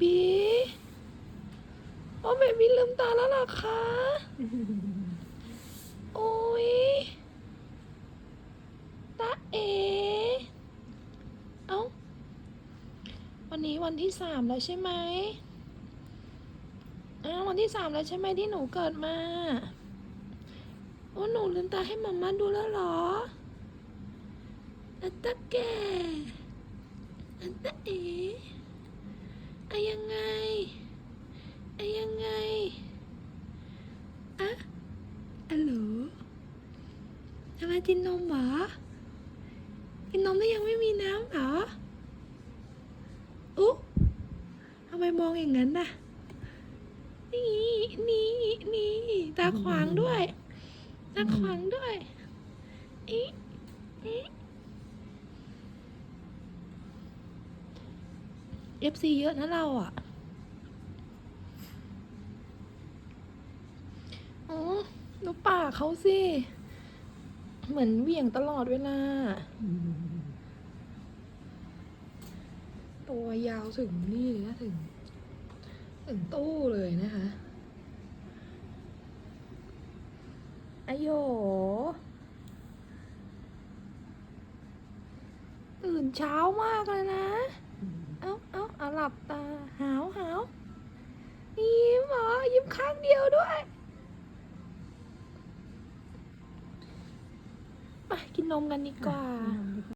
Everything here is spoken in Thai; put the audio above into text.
บีโอ้เบบีลืมตาแล้วหรอคะ โอ้ยตาเอ เอา้า วันนี้วันที่สามแล้วใช่ไหมอ้าววันที่สามแล้วใช่ไหมที่หนูเกิดมาโอ้หนูลืมตาให้มาม่าดูแล้วหรออัตตะแกอัตตะเอ อะยังไงอะยังไงอะอะโหลทำไมกินนมเหรอกินนมแล้วยังไม่มีน้ำเหรออุ๊ทำไมมองอย่างนั้นน่ะนี่นี่นี่ตาขวางด้วยตาขวางด้วยอีอี เอฟซีเยอะนะเราอะอ๋อดูปากเขาสิ เหมือนเหวี่ยงตลอดเวลา ตัวยาวถึงนี่เลยนะถึง ถึงตู้เลยนะคะอโยตื่นเช้ามากเลยนะ เอาเอาเอา หลับตาหาวหาวยิ้มเหรอยิ้มข้างเดียวด้วยไปกินนมกันดีกว่า